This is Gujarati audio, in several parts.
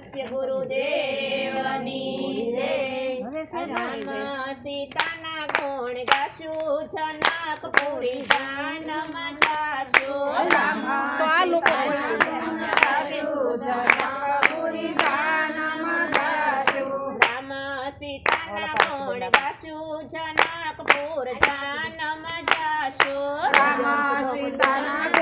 સત્ય ગુરુદેવની જય રામ સીતાના ગુણ ગાશું જનક પુરી જાનમાં જાશું તો આ લોકો રામ સીતાના ગુણ ગાશું જનકપુર જાનમાં જાશું દશરથ જેવા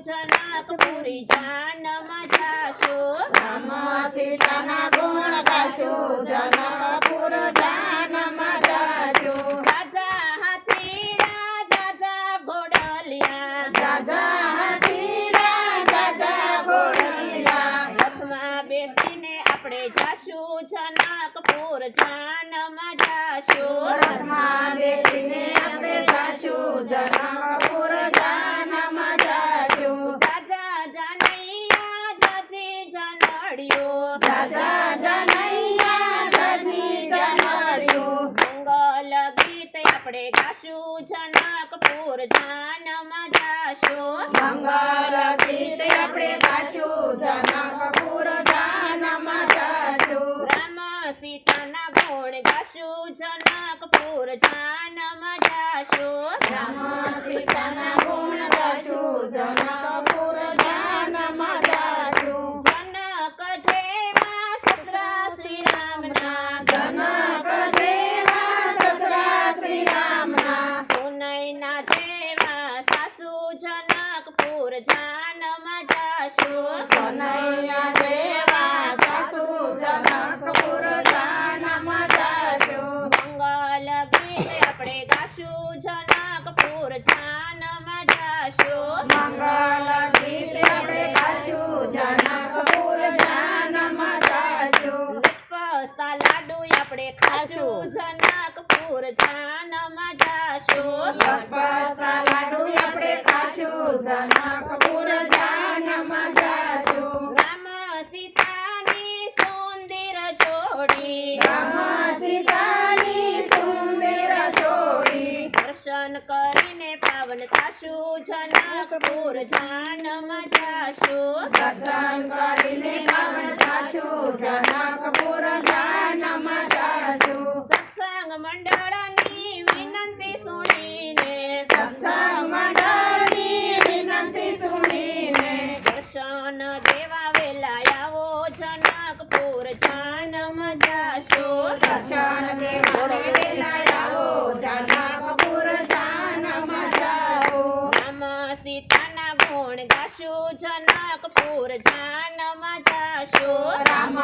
જનકપુર જાનમાં જાજો રામ સીતાના ગુણ ગાશું જનકપુરી छान माझ्या शोरत मादेशीने आपले सासू जगापूर छान माझ्या शो दादा जानैया जाती जान माझ्या शो मंगल जनकपुर नागपूर जान माझ्या शोध सीताना गुण दाशू जनक पूर ज्ञान मादाशू जनक जेवा ससरा श्रीरामना जनक देवा ससरा श्रीरामना सुनैना देवा सासू जनकपुर जान माझ्या शोध सुनैया देवा જાનમાં જાશું. લાડુ આપણે ખાશું. જનકપુર જાનમાં જાશું. રામ સીતાની સુંદર જોડી. રામ સીતાની સુંદર જોડી. દર્શન કરીને પાવન થાશું. જનકપુર જાનમાં જાશું. દર્શન કરીને સત્સંગ મંડળની વિનંતી સુણીને દર્શન દેવા વેલા આવો જનકપુર જાનમાં જાશો. દર્શન દેવાને વેલા આવો જનકપુર જાનમાં જાઓ રામ સીતાના ગુણ ગાશો જનકપુર જાનમાં જાશું. રામ